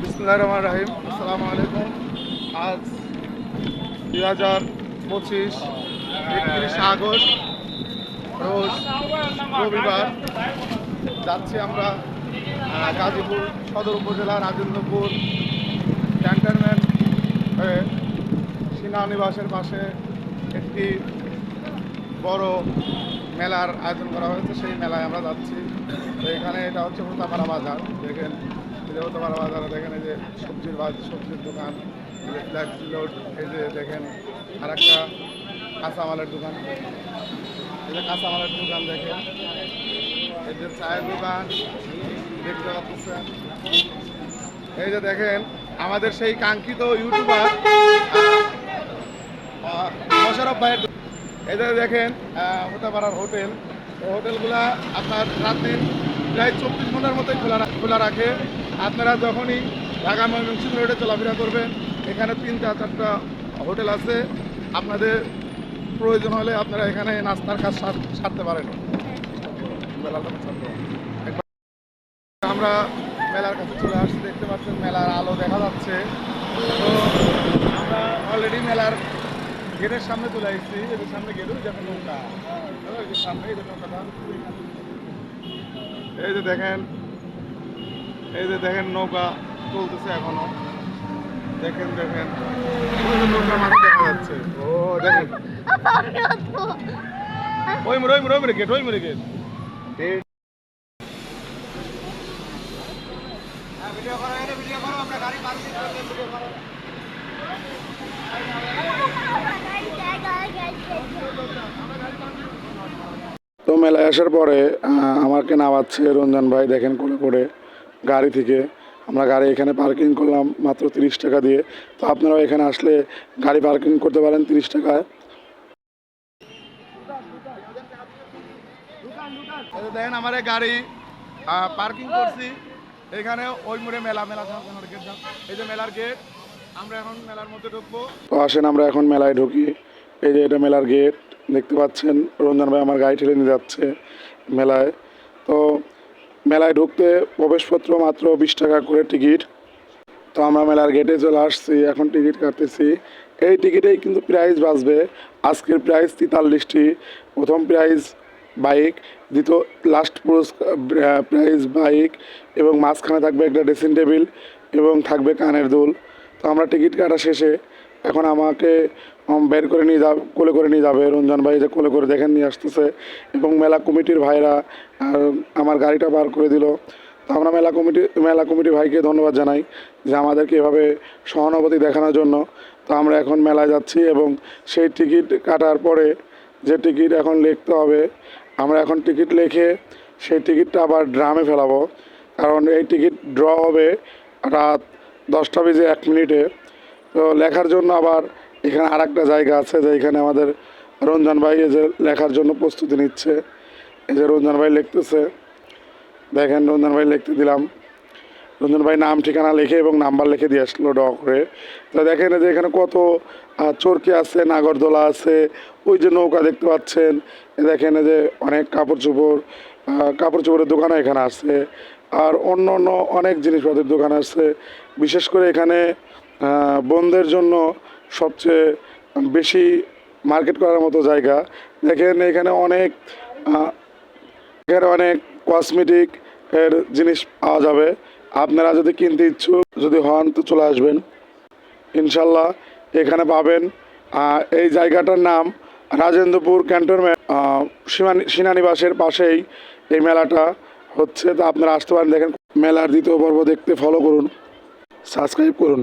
বিসমুল্লাহ রহমান রাহিম। আসসালামু আলাইকুম আজ দুই হাজার পঁচিশ একত্রিশে আগস্ট, রোজ রবিবার যাচ্ছি আমরা গাজীপুর সদর উপজেলা রাজেন্দ্রপুর ক্যান্টনমেন্ট হয়ে সেনানিবাসের পাশে একটি বড় মেলার আয়োজন করা হয়েছে। সেই মেলায় আমরা যাচ্ছি। তো এখানে এটা হচ্ছে হোতাপাড়া বাজার। দেখেন হোতাপাড়া বাজারে দেখেন এই যে সবজির বাজ সবজির দোকান এই যে ফ্ল্যাট লোড এই যে দেখেন আর একটা কাঁচামালের দোকান। এই যে কাঁচামালের দোকান দেখেন। এই যে চায়ের দোকান, দেখতে পাচ্ছেন। এই যে দেখেন, আমাদের সেই কাঙ্ক্ষিত ইউটিউবার মোশারফ ভাইয়ের এই যে দেখেন হতেপাড়ার হোটেল। হোটেলগুলা আপনার রাত দিন প্রায় চব্বিশ ঘণ্টার মতোই খোলা খোলা রাখে। আপনারা যখনই ঢাকা ময়মনসিংহ রোডে চলাফেরা করবেন, এখানে তিনটা চারটা হোটেল আছে। আপনাদের প্রয়োজন হলে আপনারা এখানে নাস্তার কাজ সারতে পারেন। আমরা মেলার কাছে চলে আসছি, দেখতে পাচ্ছেন মেলার আলো দেখা যাচ্ছে। তো আমরা অলরেডি মেলার গেটের সামনে চলে আসছি। এদের সামনে গেল যেমন নৌকা। সামনে যে নৌকাটা। এই যে দেখেন এই যে দেখেন নৌকা চলতেছে এখনও। দেখেন দেখেন। নৌকার মাঝে দেখা যাচ্ছে। ও, দেখেন। ওই মরে ওই মরে ওই মরে গেট, ওই মরে গেট। তো মেলায় আসার পরে আমাকে নামাচ্ছে রঞ্জন ভাই, দেখেন কোলে করে। গাড়ি থেকে। আমরা গাড়ি এখানে পার্কিং করলাম মাত্র তিরিশ টাকা দিয়ে। তো আপনারাও এখানে আসলে গাড়ি পার্কিং করতে পারেন তিরিশ টাকায়। দেখেন আমার গাড়ি পার্কিং করছি। এখানে ওই মোড়ে মেলা মেলা এই যে মেলার গেট আমরা এখন মেলার মধ্যে ঢুকবো। তো আসেন আমরা এখন মেলায় ঢুকি। এই যে এটা মেলার গেট দেখতে পাচ্ছেন। রঞ্জন ভাই আমার গাড়ি ঠেলে নিয়ে যাচ্ছে মেলায়। তো মেলায় ঢুকতে প্রবেশপত্র মাত্র বিশ টাকা করে টিকিট। তো আমরা মেলার গেটে চলে আসছি, এখন টিকিট কাটতেছি। এই টিকিটেই কিন্তু প্রাইস বাঁচবে। আজকের প্রাইস তেতাল্লিশটি। প্রথম প্রাইজ বাইক দ্বিতীয় লাস্ট পুরস্কার প্রাইজ বাইক এবং মাঝখানে থাকবে একটা ড্রেসিং টেবিল এবং থাকবে কানের দুল। তো আমরা টিকিট কাটা শেষে এখন আমাকে বের করে নিয়ে যাবে কোলে করে নিয়ে যাবে। রঞ্জন ভাই যে কোলে করে দেখেন নিয়ে আসতেছে। এবং মেলা কমিটির ভাইরা, আর আমার গাড়িটা বার করে দিল। তো আমরা মেলা কমিটি মেলা কমিটি ভাইকে ধন্যবাদ জানাই যে আমাদেরকে এভাবে সহানুভূতি দেখানোর জন্য। তো আমরা এখন মেলায় যাচ্ছি এবং সেই টিকিট কাটার পরে যে টিকিট এখন লিখতে হবে, আমরা এখন টিকিট লিখে সেই টিকিটটা আবার ড্রামে ফেলাবো। কারণ এই টিকিট ড্র হবে রাত দশটা বেজে এক মিনিটে। তো লেখার জন্য আবার এখানে আর একটা জায়গা আছে যে এখানে আমাদের রঞ্জন ভাই এই যে লেখার জন্য প্রস্তুতি নিচ্ছে। এই যে রঞ্জন ভাই লিখতেছে। দেখেন রঞ্জন ভাই লিখতে দিলাম। রঞ্জন ভাই নাম, ঠিকানা লিখে এবং নাম্বার লিখে দিয়ে আসলো ড করে। তো দেখেন যে এখানে কত চরকি আছে, নাগরদোলা আছে, ওই যে নৌকা দেখতে পাচ্ছেন। দেখেন যে অনেক কাপড় চোপড় কাপড় চোপড়ের দোকান এখানে আছে। আর অন্য অন্য অনেক জিনিসপত্রের দোকান আছে। বিশেষ করে এখানে আহ, বোনদের জন্য সবচেয়ে বেশি মার্কেট করার মতো জায়গা। দেখেন এখানে অনেক এখানে অনেক কসমেটিক এর জিনিস পাওয়া যাবে। আপনারা যদি কিনতে ইচ্ছুক যদি হন তো চলে আসবেন। ইনশাল্লাহ এখানে পাবেন। এই জায়গাটার নাম রাজেন্দ্রপুর ক্যান্টনমেন্ট সেনানিবাসের পাশেই এই মেলাটা হচ্ছে। তো আপনারা আসতে পারেন। দেখেন মেলার দ্বিতীয় পর্ব দেখতে ফলো করুন। সাবস্ক্রাইব করুন।